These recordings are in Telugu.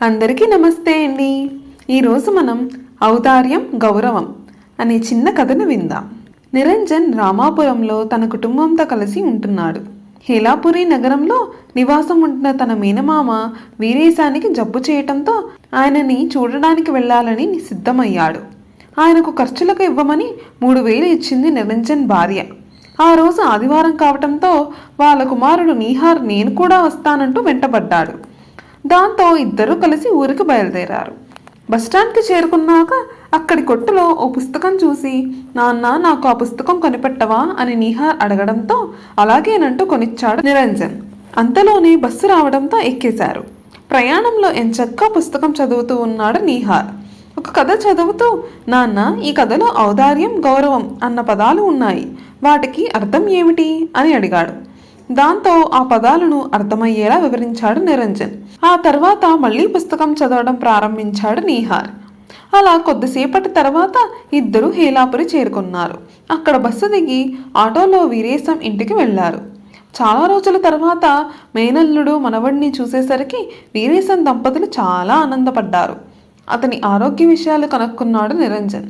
అందరికీ నమస్తే అండి. ఈరోజు మనం ఔదార్యం గౌరవం అనే చిన్న కథను విందాం. నిరంజన్ రామాపురంలో తన కుటుంబంతో కలిసి ఉంటున్నాడు. హేలాపురి నగరంలో నివాసం ఉంటున్న తన మేనమామ వీరేశానికి జబ్బు చేయటంతో ఆయనని చూడడానికి వెళ్ళాలని సిద్ధమయ్యాడు. ఆయనకు ఖర్చులకు ఇవ్వమని మూడు వేలు ఇచ్చింది నిరంజన్ భార్య. ఆ రోజు ఆదివారం కావటంతో వాళ్ళ కుమారుడు నీహార్ నేను కూడా వస్తానంటూ వెంటబడ్డాడు. దాంతో ఇద్దరూ కలిసి ఊరికి బయలుదేరారు. బస్టాండ్కి చేరుకున్నాక అక్కడి కొట్టులో ఓ పుస్తకం చూసి నాన్న నాకు ఆ పుస్తకం కొనిపెట్టవా? అని నీహార్ అడగడంతో అలాగేనంటూ కొనిచ్చాడు నిరంజన్. అంతలోనే బస్సు రావడంతో ఎక్కేశారు. ప్రయాణంలో ఎంచక్కా పుస్తకం చదువుతూ ఉన్నాడు నీహార్ ఒక కథ చదువుతూ నాన్న ఈ కథలో ఔదార్యం గౌరవం అన్న పదాలు ఉన్నాయి. వాటికి అర్థం ఏమిటి? అని అడిగాడు. దాంతో ఆ పదాలను అర్థమయ్యేలా వివరించాడు నిరంజన్. ఆ తర్వాత మళ్ళీ పుస్తకం చదవడం ప్రారంభించాడు నీహార్. అలా కొద్దిసేపటి తర్వాత ఇద్దరు హేలాపురి చేరుకున్నారు. అక్కడ బస్సు దిగి ఆటోలో వీరేశం ఇంటికి వెళ్ళారు. చాలా రోజుల తర్వాత మేనల్లుడు మనవడిని చూసేసరికి వీరేశం దంపతులు చాలా ఆనందపడ్డారు. అతని ఆరోగ్య విషయాలు కనుక్కున్నాడు నిరంజన్.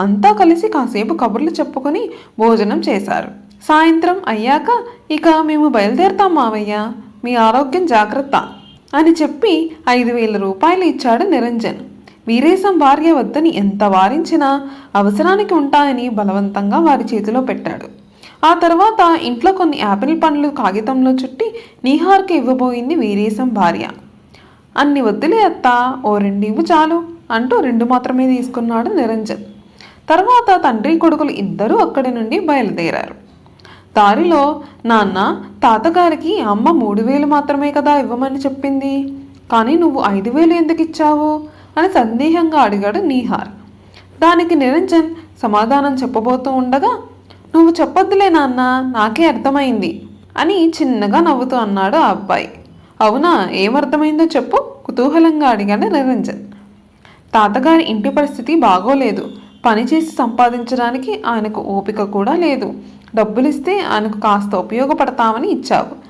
అంతా కలిసి కాసేపు కబుర్లు చెప్పుకొని భోజనం చేశారు. సాయంత్రం అయ్యాక ఇక మేము బయలుదేరుతాం మావయ్య. మీ ఆరోగ్యం జాగ్రత్త అని చెప్పి ఐదు వేల రూపాయలు ఇచ్చాడు నిరంజన్. వీరేశం భార్య వద్దని ఎంత వారించినా అవసరానికి ఉంటాయని బలవంతంగా వారి చేతిలో పెట్టాడు. ఆ తర్వాత ఇంట్లో కొన్ని యాపిల్ పండ్లు కాగితంలో చుట్టి నీహార్కి ఇవ్వబోయింది వీరేశం భార్య. అన్ని వద్దులే అత్త ఓ రెండు ఇవ్వు చాలు అంటూ రెండు మాత్రమే తీసుకున్నాడు నిరంజన్. తర్వాత తండ్రి కొడుకులు ఇద్దరూ అక్కడి నుండి బయలుదేరారు. దారిలో నాన్న తాతగారికి అమ్మ మూడు వేలు మాత్రమే కదా ఇవ్వమని చెప్పింది. కానీ నువ్వు ఐదు వేలు ఎందుకు ఇచ్చావు? అని సందేహంగా అడిగాడు నీహార్. దానికి నిరంజన్ సమాధానం చెప్పబోతూ ఉండగా నువ్వు చెప్పొద్దులే నాన్న నాకే అర్థమైంది అని చిన్నగా నవ్వుతూ అన్నాడు ఆ అబ్బాయి. అవునా ఏమర్థమైందో చెప్పు కుతూహలంగా అడిగాడు నిరంజన్. తాతగారి ఇంటి పరిస్థితి బాగోలేదు. పనిచేసి సంపాదించడానికి ఆయనకు ఓపిక కూడా లేదు. డబ్బులిస్తే ఆయనకు కాస్త ఉపయోగపడతామని ఇచ్చావు.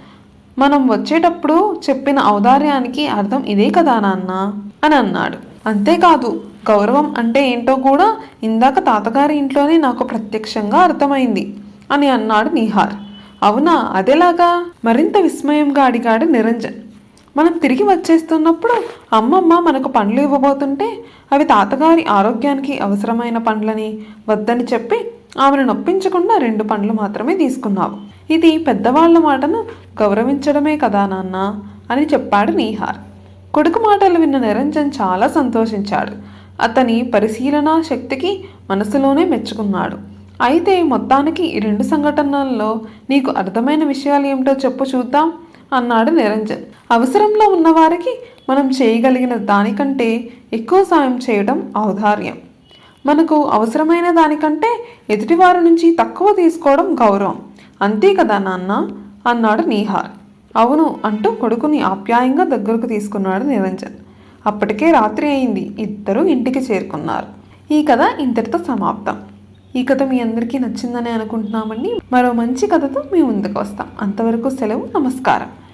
మనం వచ్చేటప్పుడు చెప్పిన ఔదార్యానికి అర్థం ఇదే కదా నాన్న? అని అన్నాడు. అంతేకాదు గౌరవం అంటే ఏంటో కూడా ఇందాక తాతగారి ఇంట్లోనే నాకు ప్రత్యక్షంగా అర్థమైంది అని అన్నాడు నిహార్. అవునా? అదేలాగా? మరింత విస్మయంగా అడిగాడు నిరంజన్. మనం తిరిగి వచ్చేస్తున్నప్పుడు అమ్మమ్మ మనకు పండ్లు ఇవ్వబోతుంటే అవి తాతగారి ఆరోగ్యానికి అవసరమైన పండ్లని వద్దని చెప్పి ఆమెను నొప్పించకుండా రెండు పండ్లు మాత్రమే తీసుకున్నావు. ఇది పెద్దవాళ్ళ మాటను గౌరవించడమే కదా నాన్న అని చెప్పాడు నీహార్. కొడుకు మాటలు విన్న నిరంజన్ చాలా సంతోషించాడు. అతని పరిశీలన శక్తికి మనసులోనే మెచ్చుకున్నాడు. అయితే మొత్తానికి ఈ రెండు సంఘటనల్లో నీకు అర్థమైన విషయాలు ఏమిటో చెప్పు చూద్దాం అన్నాడు నిరంజన్. అవసరంలో ఉన్నవారికి మనం చేయగలిగిన దానికంటే ఎక్కువ సాయం చేయడం ఔదార్యం. మనకు అవసరమైన దానికంటే ఎదుటివారి నుంచి తక్కువ తీసుకోవడం గౌరవం. అంతే కదా నాన్న? అన్నాడు నీహార్ అవును అంటూ కొడుకుని ఆప్యాయంగా దగ్గరకు తీసుకున్నాడు నిరంజన్. అప్పటికే రాత్రి అయింది ఇద్దరూ ఇంటికి చేరుకున్నారు. ఈ కథ ఇంతటితో సమాప్తం. ఈ కథ మీ అందరికీ నచ్చిందని అనుకుంటున్నామండి. మరో మంచి కథతో మీ ముందుకు వస్తాం. అంతవరకు సెలవు నమస్కారం.